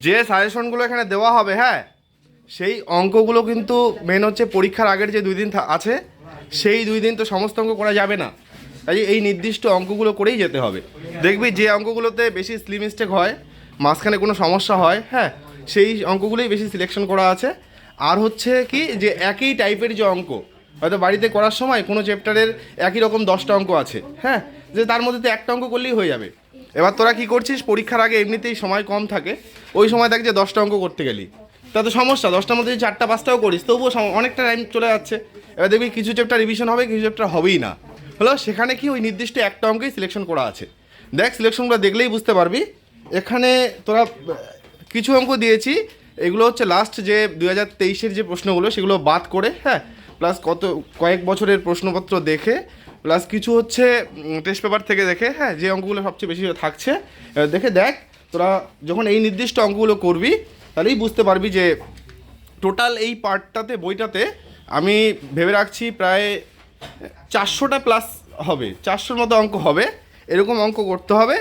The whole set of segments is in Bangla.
যে সাজেশনগুলো এখানে দেওয়া হবে হ্যাঁ সেই অঙ্কগুলো কিন্তু মেন হচ্ছে পরীক্ষার আগের যে দুই দিন আছে, সেই দুই দিন তো সমস্ত অঙ্ক করা যাবে না। তাই এই নির্দিষ্ট অঙ্কগুলো করেই যেতে হবে। দেখবি যে অঙ্কগুলোতে বেশি স্লিম মিস্টেক হয়, মাঝখানে কোনো সমস্যা হয় হ্যাঁ সেই অঙ্কগুলোই বেশি সিলেকশন করা আছে। আর হচ্ছে কি যে একই টাইপের যে অঙ্ক, হয়তো বাড়িতে করার সময় কোনো চ্যাপ্টারের একই রকম দশটা অঙ্ক আছে হ্যাঁ যে তার মধ্যে তো একটা অঙ্ক করলেই হয়ে যাবে। এবার তোরা কি করছিস? পরীক্ষার আগে এমনিতেই সময় কম থাকে। ওই সময় দেখ যে দশটা অঙ্ক করতে গেলি। তাতে সমস্যা, দশটার মধ্যে যদি চারটা, পাঁচটাও করিস, তবুও অনেকটা টাইম চলে যাচ্ছে। এবার দেখবি কিছু চ্যাপ্টার রিভিশন হবে, কিছু চ্যাপ্টার হবেই না। হলো সেখানে কি ওই নির্দিষ্ট একটা অঙ্কেই সিলেকশন করা আছে। দেখ সিলেকশনগুলো দেখলেই বুঝতে পারবি। এখানে তোরা, কিছু অঙ্ক দিয়েছি। এগুলো হচ্ছে লাস্ট যে দু হাজার তেইশের যে প্রশ্নগুলো, সেগুলো বাদ করে হ্যাঁ প্লাস কত, কয়েক বছরের প্রশ্নপত্র দেখে, প্লাস কিছু হচ্ছে টেস্ট পেপার থেকে দেখে হ্যাঁ যে অঙ্কগুলো সবচেয়ে বেশি থাকছে দেখে দেখ, তোরা যখন এই নির্দিষ্ট অঙ্কগুলো করবি, তাহলেই বুঝতে পারবি যে টোটাল এই পার্টটাতে বইটাতে আমি ভেবে রাখছি প্রায় চারশোটা প্লাস হবে, চারশোর মতো অঙ্ক হবে, এরকম অঙ্ক করতে হবে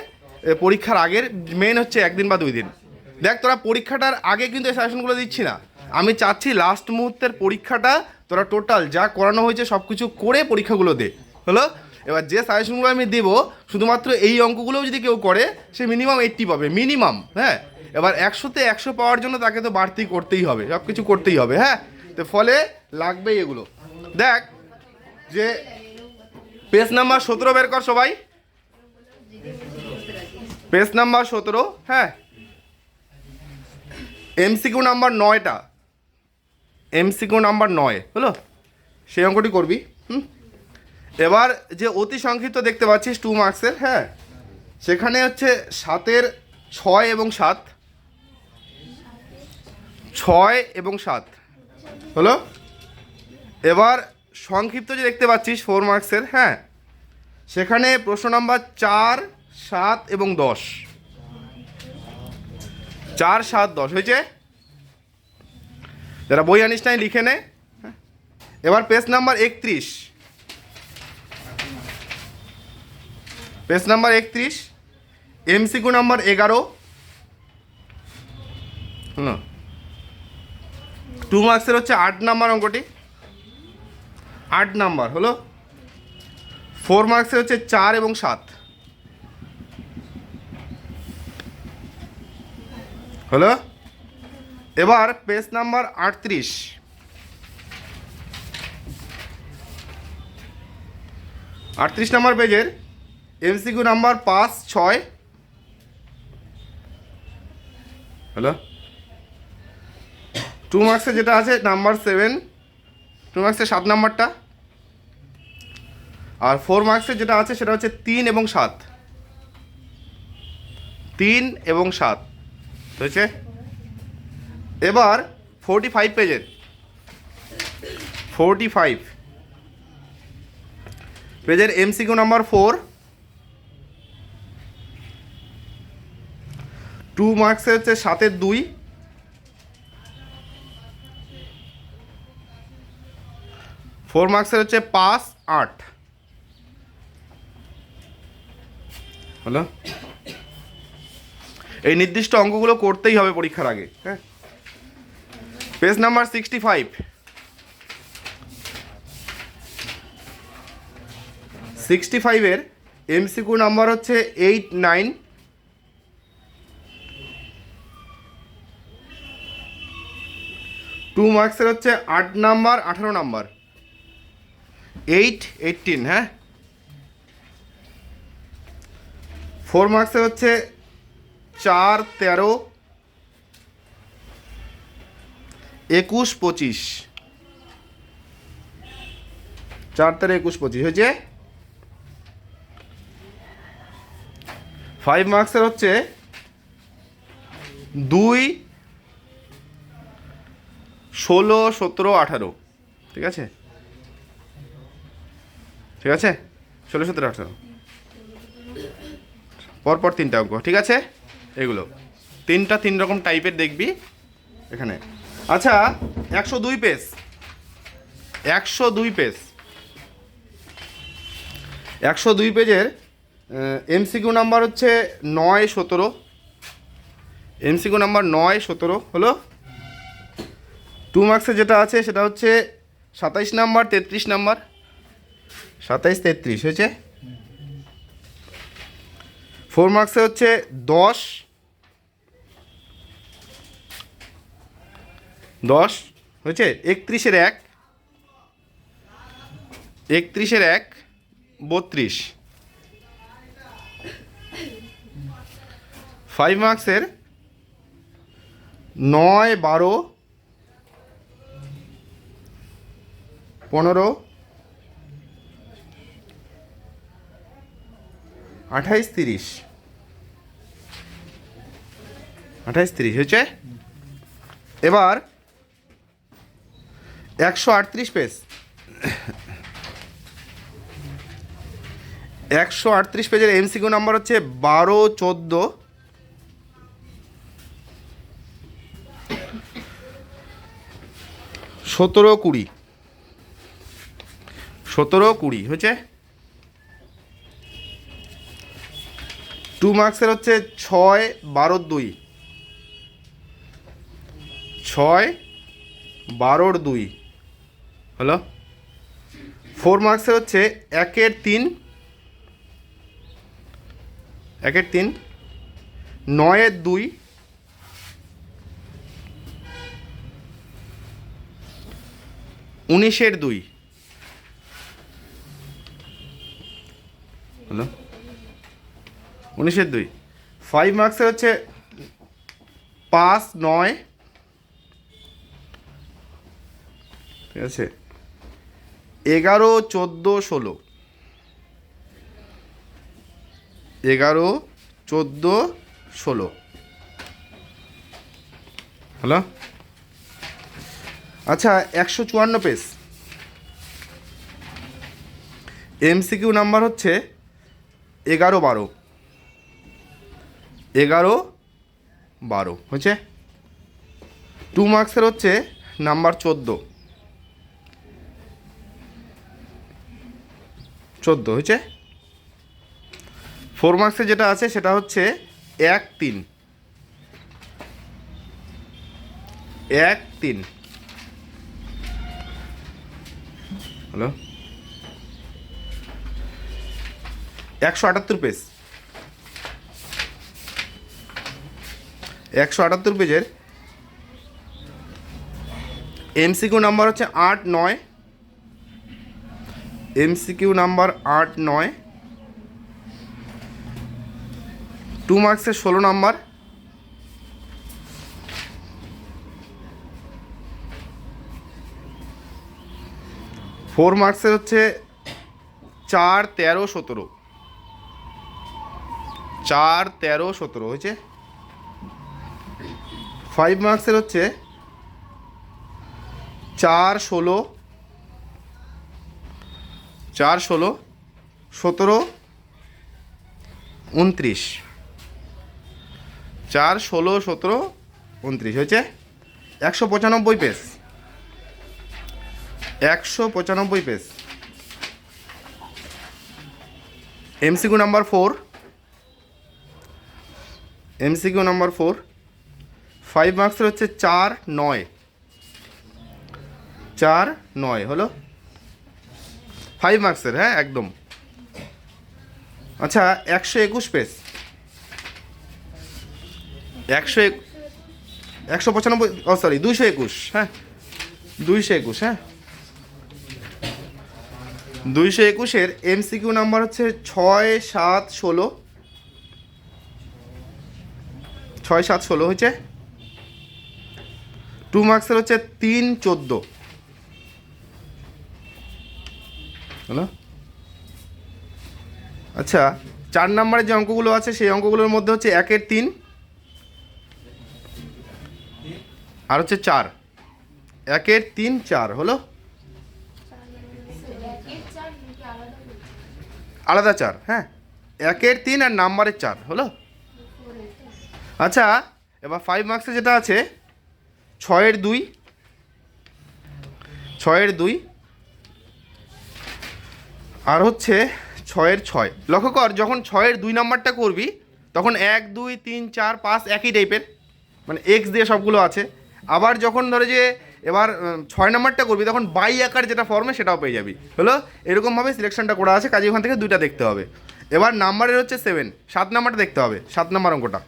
পরীক্ষার আগের মেন হচ্ছে একদিন বা দুই দিন। দেখ, তোরা পরীক্ষাটার আগে কিন্তু এই সাজেশনগুলো দিচ্ছি না। আমি চাচ্ছি লাস্ট মুহূর্তের পরীক্ষাটা তোরা টোটাল যা করানো হয়েছে সব কিছু করে পরীক্ষাগুলো দে। হলো? এবার যে সাজেশনগুলো আমি দেবো, শুধুমাত্র এই অঙ্কগুলোও যদি কেউ করে, সে মিনিমাম এইট্টি পাবে মিনিমাম হ্যাঁ? এবার একশোতে একশো পাওয়ার জন্য তাকে তো বাড়তি করতেই হবে সব কিছু করতেই হবে হ্যাঁ? তো ফলে লাগবেই এগুলো। দেখ, যে পেজ নাম্বার সতেরো বের কর সবাই। পেজ নাম্বার সতেরো হ্যাঁ? এমসিকিউ নাম্বার নয়টা। এমসিকিউ নাম্বার নয়, হলো? সেই অঙ্কটি করবি, হুম? এবার যে অতি সংক্ষিপ্ত দেখতে পাচ্ছিস টু মার্কসের হ্যাঁ? সেখানে হচ্ছে সাতের ছয় এবং সাত। ছয় এবং সাত, হলো? এবার সংক্ষিপ্ত যে দেখতে পাচ্ছিস ফোর মার্কসের হ্যাঁ? সেখানে প্রশ্ন নাম্বার চার, সাত এবং দশ। চার, সাত, দশ, হয়েছে? যারা বই আনিস নাই, লিখে নে। এবার পেজ নাম্বার একত্রিশ। পেজ নাম্বার একত্রিশ, এমসিকিউ নাম্বার এগারো। টু মার্কসের হচ্ছে আট নাম্বার অঙ্কটি। আট নাম্বার, হলো? ফোর মার্কসের হচ্ছে চার এবং সাত। হলো? এবার পেজ নাম্বার আটত্রিশ। আটত্রিশ নাম্বার পেজের এমসিকিউ নাম্বার পাঁচ, ছয়। হ্যালো? টু মার্কসে যেটা আছে, নাম্বার সেভেন। টু মার্কসের সাত নাম্বারটা। আর ফোর মার্কসে যেটা আছে, সেটা হচ্ছে তিন এবং সাত। তিন এবং সাত। হয়েছে? এবার ফোরটি ফাইভ পেজের ফোরটি ফাইভ পেজের এমসিকিউ নাম্বার ফোর টু মার্কসে হচ্ছে সাতের দুই। ফোর মার্কসের হচ্ছে পাঁচ, আট। হলো? এই নির্দিষ্ট অঙ্কগুলো করতেই হবে পরীক্ষার আগে হ্যাঁ? Page number sixty five sixty ফাইভের এমসিকিউ নাম্বার হচ্ছে এইট নাইন টু মার্কসের হচ্ছে আট নাম্বার আঠারো নাম্বার এইট এইটিন হ্যাঁ? ফোর মার্কসের হচ্ছে চার তেরো একুশ পঁচিশ। চার তেরো একুশ পঁচিশ, হয়েছে? ফাইভ মার্কসের হচ্ছে দুই, ষোলো, সতেরো, আঠারো। ঠিক আছে? ঠিক আছে? ষোলো, সতেরো, আঠারো। পরপর তিনটা অঙ্ক, ঠিক আছে? এগুলো। তিনটা তিন রকম টাইপের দেখবি এখানে। আচ্ছা একশো দুই পেজ একশো দুই পেজ একশো দুই পেজের এমসিকিউ নাম্বার হচ্ছে নয় সতেরো। এমসিকিউ নাম্বার নয় সতেরো হলো টু মার্কসে যেটা আছে, সেটা হচ্ছে সাতাইশ নাম্বার, তেত্রিশ নাম্বার। সাতাইশ, তেত্রিশ হয়েছে। ফোর মার্কসে হচ্ছে দশ। দশ, হয়েছে? একত্রিশের এক। একত্রিশের এক, বত্রিশ। ফাইভ মার্কসের নয়, বারো, পনেরো, আঠাইশ, তিরিশ। আঠাইশ, তিরিশ, হয়েছে? এবার একশো আটত্রিশ পেজ একশো আটত্রিশ পেজের এমসিকিউ নাম্বার হচ্ছে বারো চোদ্দ। সতেরো কুড়ি। সতেরো কুড়ি হয়েছে। টু মার্কসের হচ্ছে ছয় বারোর দুই। ছয় বারোর দুই। হলো? ফোর মার্কসের হচ্ছে একের তিন একের তিন, নয়ের দুই, উনিশের দুই। হলো? উনিশের দুই। ফাইভ মার্কসের হচ্ছে পাঁচ, নয়। ঠিক আছে? এগারো, চোদ্দ, ষোলো। এগারো, চোদ্দ, ষোলো। হ্যালো? আচ্ছা একশো চুয়ান্ন পেজ। এমসিকিউ নাম্বার হচ্ছে এগারো, বারো। এগারো, বারো, হয়েছে? টু মার্কসের হচ্ছে নাম্বার চোদ্দ। চোদ্দ হয়েছে। ফোর মার্কসে যেটা আছে, সেটা হচ্ছে এক তিন। এক তিন। হ্যালো একশো আটাত্তর পেজ একশো আটাত্তর পেজের এমসিকিউ নাম্বার হচ্ছে আট নয় এমসিকিউ নাম্বার আট নয়। টু মার্কসের ষোলো নাম্বার। ফোর মার্কসের হচ্ছে চার, তেরো, সতেরো। চার, তেরো, সতেরো হয়েছে। ফাইভ মার্কসের হচ্ছে চার, ষোলো। চার ষোলো, সতেরো, উনত্রিশ। চার ষোলো, সতেরো, উনত্রিশ, হয়েছে? একশো পঁচানব্বই পেজ একশো পঁচানব্বই page MCQ number four. MCQ number four. Five মার্কসের হচ্ছে চার নয়। চার নয়, হলো? ফাইভ মার্কসের হ্যাঁ? একদম। আচ্ছা একশো একুশ পেজ একশো এক একশো পঁচানব্বই ও সরি দুইশো একুশ হ্যাঁ? দুইশো একুশ হ্যাঁ? দুইশো একুশের এমসিকিউ নাম্বার হচ্ছে ছয় সাত ষোলো। ছয় সাত ষোলো হয়েছে। টু মার্কসের হচ্ছে তিন চোদ্দ। হলো? আচ্ছা চার নম্বরের যে অঙ্কগুলো আছে, সেই অঙ্কগুলোর মধ্যে হচ্ছে একের তিন, আর হচ্ছে চার। একের তিন, চার, হলো? আলাদা চার হ্যাঁ। একের তিন আর নাম্বারের চার, হলো? আচ্ছা এবার ফাইভ মার্কসে যেটা আছে, ছয়ের দুই ছয়ের দুই আর হচ্ছে ছয়ের ছয়। লক্ষ্য কর, যখন ছয়ের দুই নাম্বারটা করবি, তখন এক, দুই, তিন, চার, পাঁচ একই টাইপের মানে এক্স দিয়ে সবগুলো আছে। আবার যখন ধরে যে এবার ছয় নাম্বারটা করবি, তখন বাই আকার যেটা ফর্মে সেটাও পেয়ে যাবি। হলো? এরকমভাবে সিলেকশনটা করা আছে কাজে ওখান থেকে দুইটা দেখতে হবে। এবার নাম্বারের হচ্ছে সেভেন সাত নাম্বারটা দেখতে হবে, সাত নাম্বার অঙ্কটা।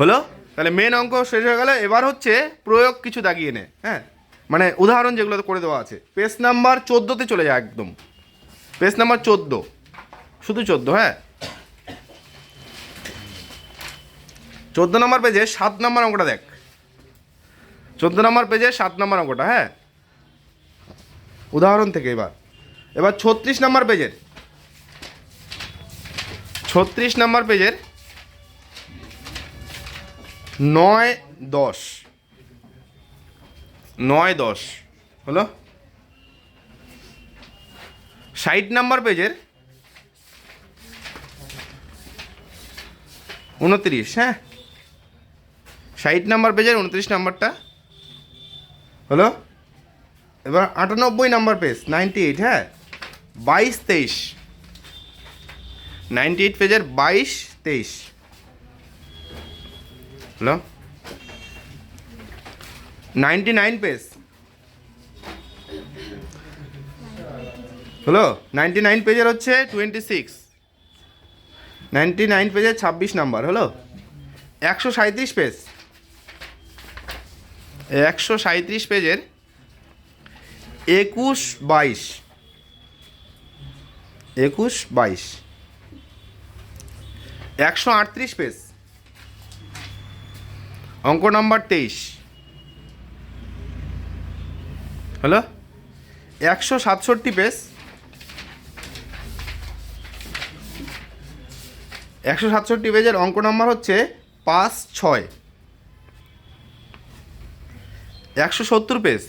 হলো? তাহলে মেন অঙ্ক শেষ হয়ে গেল, এবার হচ্ছে প্রয়োগ কিছু দাগিয়ে নে হ্যাঁ? মানে উদাহরণ যেগুলো করে দেওয়া আছে। পেজ নাম্বার চোদ্দোতে চলে যায় একদম। পেজ নাম্বার চোদ্দ। শুধু চোদ্দ হ্যাঁ? চোদ্দ নম্বর পেজে সাত নম্বর অঙ্কটা দেখ। চোদ্দ নম্বর পেজে সাত নম্বর অঙ্কটা হ্যাঁ? উদাহরণ থেকে এবার। এবার ছত্রিশ নম্বর পেজের। ছত্রিশ নম্বর পেজের নয় দশ। নয় দশ। হলো? ষাট নাম্বার পেজের উনত্রিশ হ্যাঁ? ষাট নাম্বার পেজের উনত্রিশ নাম্বারটা হলো? এবার আটানব্বই নাম্বার পেজ নাইনটি এইট হ্যাঁ? বাইশ, তেইশ। নাইনটি এইট পেজের বাইশ, তেইশ। Hello ninety nine page. হলো নাইনটি নাইন পেজের হচ্ছে টোয়েন্টি সিক্স নাইনটি নাইন পেজের ছাব্বিশ নাম্বার হলো একশো সাঁত্রিশ পেজ একশো সাঁত্রিশ পেজের একুশ বাইশ। একুশ বাইশ। একশো আটত্রিশ পেজ অঙ্ক নাম্বার তেইশ। হলো একশো সাতষট্টি পেজ একশো সাতষট্টি পেজের অঙ্ক নাম্বার হচ্ছে পাঁচ ছয়। একশো সত্তর পেজ।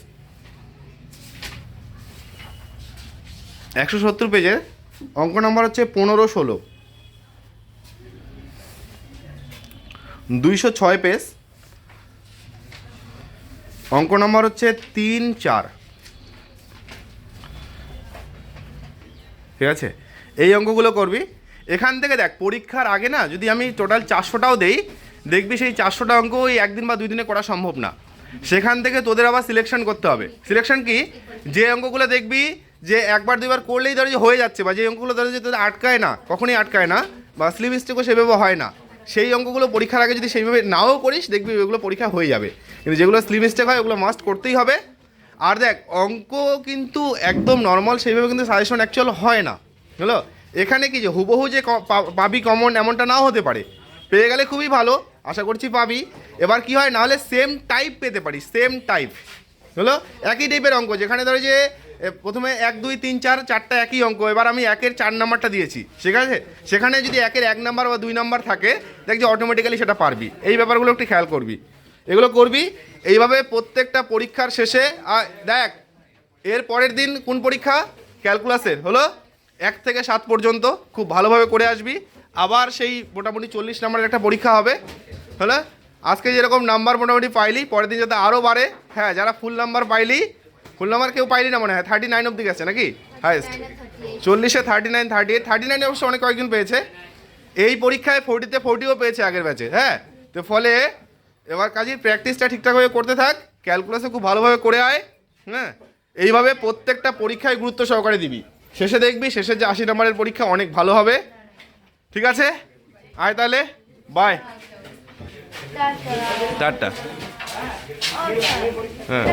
একশো সত্তর পেজের অঙ্ক নাম্বার হচ্ছে পনেরো ষোলো। দুইশো ছয় পেজ। অঙ্ক নম্বর হচ্ছে তিন চার। ঠিক আছে? এই অঙ্কগুলো করবি। এখান থেকে দেখ, পরীক্ষার আগে না, যদি আমি টোটাল চারশোটাও দেই, দেখবি সেই চারশোটা অঙ্ক ওই একদিন বা দুই দিনে করা সম্ভব না। সেখান থেকে তোদের আবার সিলেকশন করতে হবে। সিলেকশন কি? যে অঙ্কগুলো দেখবি, যে একবার দুইবার করলেই ধরে যে হয়ে যাচ্ছে, বা যে অঙ্কগুলো ধরে যে তোদের আটকায় না, কখনই আটকায় না, বা স্লিপ স্টেকও সেভাবে হয় না, সেই অঙ্কগুলো পরীক্ষার আগে যদি সেইভাবে নাও করিস, দেখবি ওগুলো পরীক্ষা হয়ে যাবে। কিন্তু যেগুলো স্লিপ স্টেক হয়, ওগুলো মাস্ট করতেই হবে। আর দেখ, অঙ্ক কিন্তু একদম নর্মাল সেইভাবে কিন্তু সাজেশন অ্যাকচুয়াল হয় না। হলো এখানে কি যে হুবহু যে পাবি কমন এমনটা নাও হতে পারে। পেয়ে গেলে খুবই ভালো, আশা করছি পাবি। এবার কি হয়, নাহলে সেম টাইপ পেতে পারি সেম টাইপ হলো? একই টাইপের অঙ্ক, যেখানে ধরো যে প্রথমে এক, দুই, তিন, চার, চারটা একই অঙ্ক, এবার আমি একের চার নাম্বারটা দিয়েছি, ঠিক আছে? সেখানে যদি একের এক নাম্বার বা দুই নাম্বার থাকে, দেখ যে অটোমেটিক্যালি সেটা পারবি। এই ব্যাপারগুলো একটু খেয়াল করবি। এগুলো করবি, এইভাবে প্রত্যেকটা পরীক্ষার শেষে দেখ, এর পরের দিন কোন পরীক্ষা? ক্যালকুলাসের হলো? এক থেকে সাত পর্যন্ত খুব ভালোভাবে করে আসবি। আবার সেই মোটামুটি চল্লিশ নাম্বারের একটা পরীক্ষা হবে। হলো? আজকে যেরকম নাম্বার মোটামুটি পাইলি, পরের দিন যাতে আরও বাড়ে। হ্যাঁ যারা ফুল নাম্বার পাইলি ফুল নাম্বার কেউ পাইলি না মনে হয় থার্টি নাইন অব্দি গেছে নাকি? হাইস্ট চল্লিশে thirty nine thirty eight thirty নাইনে অবশ্য অনেক কয়েকজন পেয়েছে। এই পরীক্ষায় ফোর্টিতে ফোর্টিও পেয়েছে আগের ব্যাচে হ্যাঁ? তো ফলে এবার কাজে প্র্যাকটিসটা ঠিকঠাকভাবে করতে থাক ক্যালকুলাসে খুব ভালোভাবে করে আয় হ্যাঁ? এইভাবে প্রত্যেকটা পরীক্ষায় গুরুত্ব সহকারে দিবি। শেষে দেখবি শেষের যে আশি নম্বরের পরীক্ষা অনেক ভালো হবে। ঠিক আছে? আয় তাহলে। বাই। টাটা। হ্যাঁ।